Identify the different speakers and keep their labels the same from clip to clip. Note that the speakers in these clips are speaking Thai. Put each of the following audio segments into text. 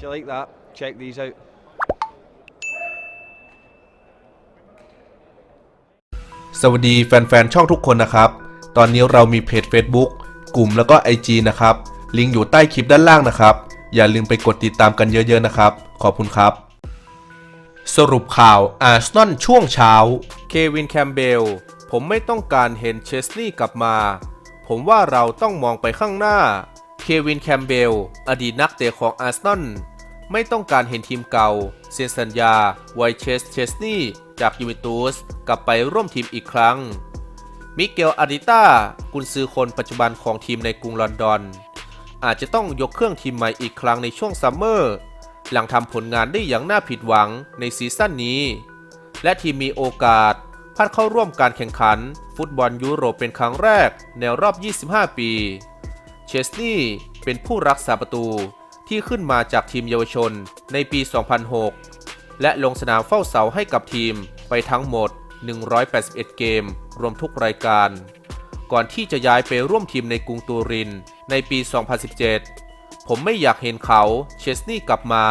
Speaker 1: If you like that, check these out.
Speaker 2: สวัสดีแฟนๆ ช่องทุกคนนะครับ ตอนนี้เรามีเพจ Facebook กลุ่มแล้วก็ IG นะครับ ลิงก์อยู่ใต้คลิปด้านล่างนะครับ อย่าลืมไปกดติดตามกันเยอะๆนะครับ ขอบคุณครับ สรุปข่าวอาร์เซนอลช่วงเช้า เควินแคมเบล ผมไม่ต้องการเห็นเชสลีย์กลับมา ผมว่าเราต้องมองไปข้างหน้า เควินแคมเบล อดีตนักเตะของอาร์เซนอล ไม่ต้องการเห็นทีมเก่า เซ็นสัญญาไวเชสเชสนีจากยูเวนตุสกลับไปร่วมทีมอีกครั้ง มิเกลอาริต้ากุนซือคนปัจจุบันของทีมในกรุงลอนดอน อาจจะต้องยกเครื่องทีมใหม่อีกครั้งในช่วงซัมเมอร์ หลังทำผลงานได้อย่างน่าผิดหวังในซีซั่นนี้ และทีมมีโอกาสพัดเข้าร่วมการแข่งขัน ฟุตบอลยุโรปเป็นครั้งแรกในรอบ 25 ปี เชสนีเป็นผู้รักษาประตู ที่ขึ้นมาจากทีมเยาวชนในปี 2006 และลงสนามเฝ้าเสาให้กับทีมไปทั้งหมด 181 เกม รวมทุกรายการ ก่อนที่จะย้ายไปร่วมทีมในกรุงตูรินในปี 2017 ผมไม่อยากเห็นเขาเชสนีย์กลับมา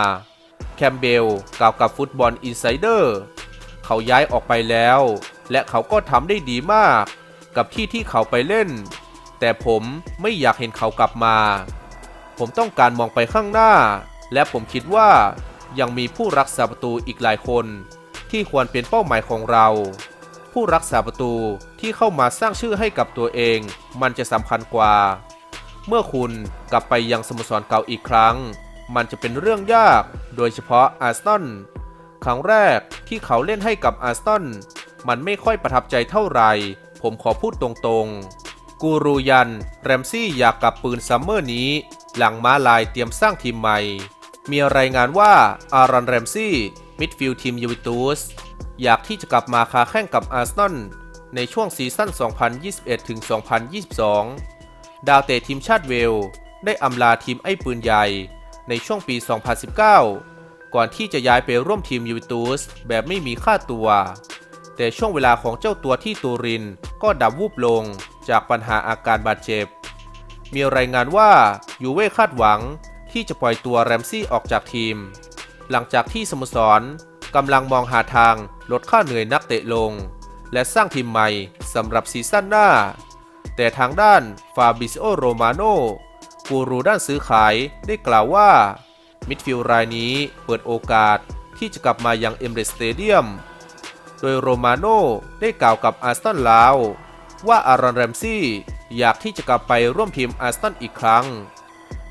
Speaker 2: แคมเบลกล่าวกับฟุตบอลอินไซเดอร์ เขาย้ายออกไปแล้ว และเขาก็ทำได้ดีมาก กับที่ที่เขาไปเล่น แต่ผมไม่อยากเห็นเขากลับมา ผมต้องการมองไปข้างหน้า และผมคิดว่ายังมีผู้รักษาประตูอีกหลายคน ที่ควรเป็นเป้าหมายของเรา ผู้รักษาประตูที่เข้ามาสร้างชื่อให้กับตัวเอง มันจะสำคัญกว่า เมื่อคุณกลับไปยังสโมสรเก่าอีกครั้ง มันจะเป็นเรื่องยาก โดยเฉพาะอาร์เซนครั้งแรกที่เขาเล่นให้กับอาร์เซนมันไม่ค่อยประทับใจเท่าไหร่ ผมขอพูดตรงๆ กูรูยัน แรมซี่อยากกลับปืนซัมเมอร์นี้ หลังม้าลายเตรียมสร้างทีมใหม่ มีรายงานว่าอารอนแรมซี่มิดฟิลด์ทีมยูวิตูสอยากที่จะกลับมาคาแข่งกับอาร์เซนอลในช่วงซีซั่น 2021-2022 ดาวเตะทีมชาติเวล ได้อำลาทีมไอ้ปืนใหญ่ในช่วงปี 2019 ก่อนที่จะย้ายไปร่วมทีมยูวิตูสแบบไม่มีค่าตัว แต่ช่วงเวลาของเจ้าตัวที่ตูรินก็ดับวูบลง จากปัญหาอาการบาดเจ็บ มีรายงานว่ายูเว่คาดหวังที่จะปล่อยตัวแรมซี่ออกจากทีม หลังจากที่สโมสรกำลังมองหาทางลดค่าเหนื่อยนักเตะลง และสร้างทีมใหม่สำหรับซีซั่นหน้า แต่ทางด้านฟาบิซโอโรมาโนกูรูด้านซื้อขายได้กล่าวว่า มิดฟิลด์รายนี้เปิดโอกาสที่จะกลับมายังเอมเรสเตเดียม โดยโรมาโนได้กล่าวกับอาร์สตันลาว ว่าอารอนแรมซี่อยากที่จะกลับไปร่วมทีมอาร์สตันอีกครั้ง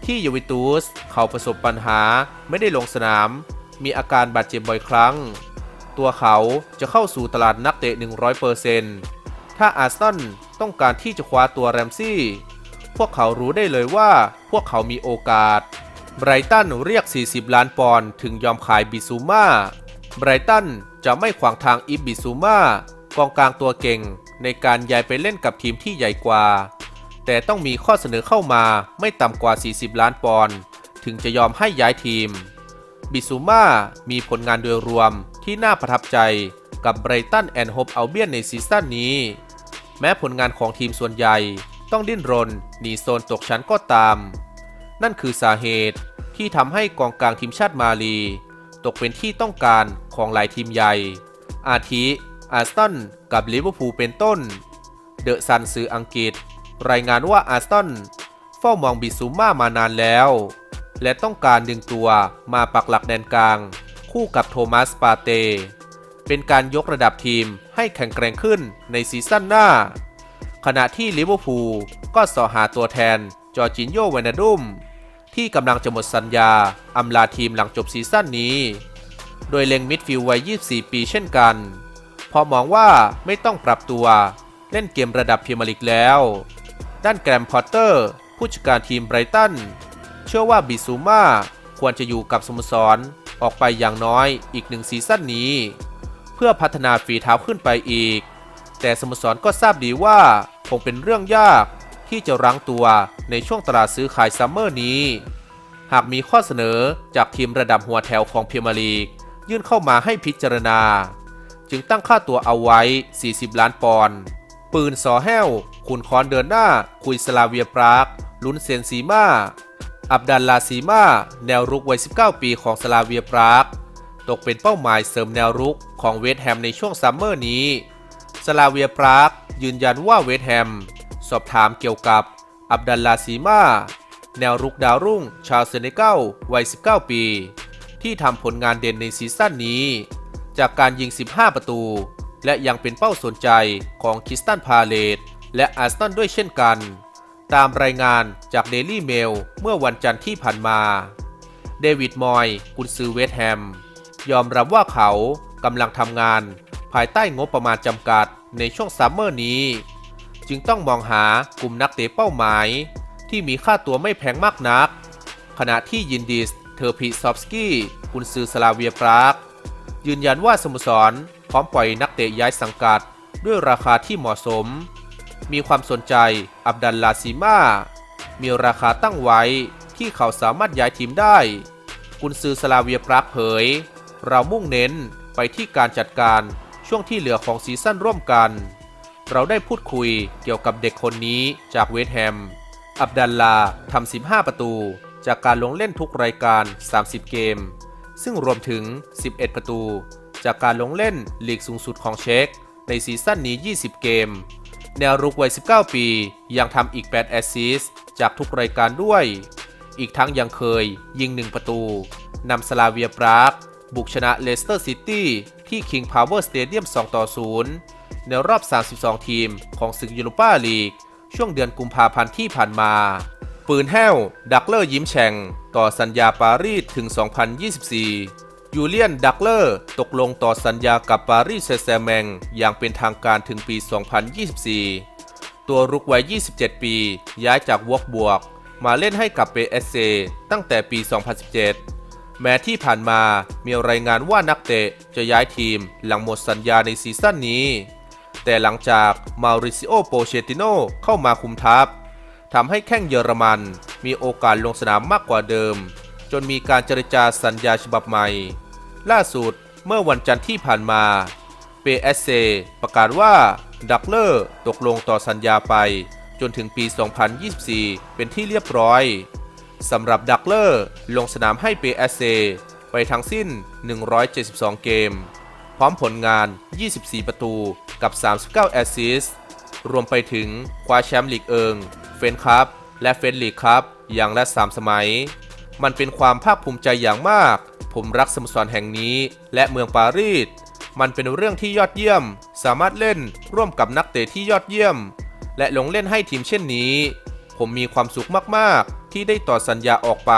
Speaker 2: ที่ยูวิตูสเขาประสบปัญหาไม่ได้ลงสนาม มีอาการบาดเจ็บบ่อยครั้ง ตัวเขาจะเข้าสู่ตลาดนักเตะ 100%ถ้าอาร์เซนอลต้องการที่จะคว้าตัวแรมซี่ พวกเขารู้ได้เลยว่าพวกเขามีโอกาส ไบรตันเรียก 40 ล้านปอนด์ถึงยอมขายบิซูมาไบรตันจะไม่ขวางทางอิบบิซูมากองกลางตัวเก่ง ในการย้ายไปเล่นกับทีมที่ใหญ่กว่า แต่ต้องมีข้อเสนอเข้ามาไม่ต่ำกว่า 40 ล้านปอนด์ถึงจะยอมให้ย้ายทีม บิซูมามีผลงานโดยรวมที่น่าประทับใจกับไบรตันแอนด์โฮปเอัลเบียนในซีซั่นนี้ แม้ผลงานของทีมส่วนใหญ่ต้องดิ้นรนหนีโซนตกชั้นก็ตาม นั่นคือสาเหตุที่ทำให้กองกลางทีมชาติมาลี ตกเป็นที่ต้องการของหลายทีมใหญ่ อาทิ อาร์สตันกับลิเวอร์พูลเป็นต้น เดอะซันสื่ออังกฤษ รายงานว่าอาร์สตันเฝ้ามองบิซูมามานานแล้ว และต้องการดึงตัวมาปักหลักแดนกลาง คู่กับโทมัสปาเต เป็นการยกระดับทีมให้แข็งแกร่งขึ้นในซีซั่นหน้า ขณะที่ลิเวอร์พูลก็สอหาตัวแทนจอร์จินโยเวนาดุมที่กำลังจะหมดสัญญาอำลาทีมหลังจบซีซั่นนี้ โดยเล็งมิดฟิลด์วัย 24 ปีเช่นกัน พอมองว่าไม่ต้องปรับตัว เล่นเกมระดับพรีเมียร์ลีกแล้ว ด้านแกรมพอตเตอร์ ผู้จัดการทีมไบรตันเชื่อว่าบิซูมาควรจะอยู่กับสโมสรออกไปอย่างน้อยอีกหนึ่งซีซั่นนี้ เพื่อพัฒนาฝีเท้าขึ้นไปอีก แต่สโมสรก็ทราบดีว่าคงเป็นเรื่องยากที่จะรั้งตัวในช่วงตลาดซื้อขายซัมเมอร์นี้ หากมีข้อเสนอจากทีมระดับหัวแถวของเมียร์ลีก ยื่นเข้ามาให้พิจารณา จึงตั้งค่าตัวเอาไว้ 40 ล้านปอนด์ปืนสอแห้ว ขุนคอนเดินหน้า คุยสลาเวียปราก ลุ้นเซนซีมาอับดัลลาซีมาแนวรุกวัย 19 ปีของสลาเวียปราก ตกเป็นเป้าหมายเสริมแนวรุกของเวสแฮมในช่วงซัมเมอร์นี้ สลาเวียปราก ยืนยันว่าเวสแฮม สอบถามเกี่ยวกับ อับดัลลาซีมาแนวรุกดาวรุ่ง ชาวเซเนกัลวัย 19 ปี ที่ทำผลงานเด่นในซีซั่นนี้ จากการยิง 15 ประตู และยังเป็นเป้าสนใจของคิสตันพาเลตและอาร์เซนด้วยเช่นกัน ตามรายงานจากเดลี่เมลเมื่อวันจันทร์ที่ผ่านมา เดวิดมอยกุนซือเวสต์แฮม ยอมรับว่าเขากำลังทำงาน ภายใต้งบประมาณจำกัดในช่วงซัมเมอร์นี้ จึงต้องมองหากลุ่มนักเตะเป้าหมาย ที่มีค่าตัวไม่แพงมากนัก ขณะที่ยินดิสเทอร์พิซอฟสกี้กุนซือสลาเวียปราก ยืนยันว่าสโมสรพร้อมปล่อยนักเตะย้ายสังกัด ด้วยราคาที่เหมาะสม มีความสนใจอับดัลลาซีมา มีราคาตั้งไว้ที่เขาสามารถย้ายทีมได้ กุนซือสลาเวียปรากเผย เรามุ่งเน้นไปที่การจัดการช่วงที่เหลือของซีซั่นร่วมกัน เราได้พูดคุยเกี่ยวกับเด็กคนนี้จากเวสต์แฮม อับดัลลาทำ 15 ประตู จากการลงเล่นทุกรายการ 30 เกม ซึ่งรวมถึง 11 ประตู จากการลงเล่นลีกสูงสุดของเช็กในซีซั่นนี้ 20 เกม แนวรุกวัย 19 ปี ยังทำอีก 8 แอสซิสต์จากทุกรายการด้วย อีกทั้งยังเคยยิง 1 ประตู นำสลาเวียปราก บุกชนะเลสเตอร์ซิตี้ที่ King Power Stadium 2ต่อ 0 ในรอบ 32 ทีมของศึกยูโรปาลีก ช่วงเดือนกุมภาพันธ์ที่ผ่านมา ปืนแห้ว ดักเลอร์ยิ้มแฉ่ง ต่อสัญญาปารีสถึง 2024 ยูเลียน ดักเลอร์ ตกลงต่อสัญญากับปารีสแซงต์แมง อย่างเป็นทางการถึงปี 2024 ตัวรุกวัย 27 ปี ย้ายจากวอกบวก มาเล่นให้กับเปเอสเซตั้งแต่ปี 2017 แม้ที่ผ่านมามีรายงานว่านักเตะจะย้ายทีมหลังหมดสัญญาในซีซั่นนี้ แต่หลังจากมาริซิโอ โปเชติโนเข้ามาคุมทัพ ทำให้แข้งเยอรมัน มีโอกาสลงสนามมากกว่าเดิม จนมีการเจรจาสัญญาฉบับใหม่ ล่าสุดเมื่อวันจันทร์ที่ผ่านมาเปเอสเซประกาศว่าดักเลอร์ตกลงต่อสัญญาไป จนถึงปี 2024 เป็นที่เรียบร้อยสำหรับดักเลอร์ลงสนามให้เปเอสเซไปทั้งสิ้น 172 เกม พร้อมผลงาน 24 ประตูกับ 39 แอสซิสต์รวมไปถึงคว้าแชมป์ลีกเอิง เฟนคัพและเฟนลีกคับอย่างละ 3 สมัย มันเป็นความภาคภูมิใจอย่างมาก ผมรักสโมสรแห่งนี้ และเมืองปารีส มันเป็นเรื่องที่ยอดเยี่ยม สามารถเล่นร่วมกับนักเตะที่ยอดเยี่ยม และลงเล่นให้ทีมเช่นนี้ ผมมีความสุขมาก ๆ ที่ได้ต่อสัญญาออกไป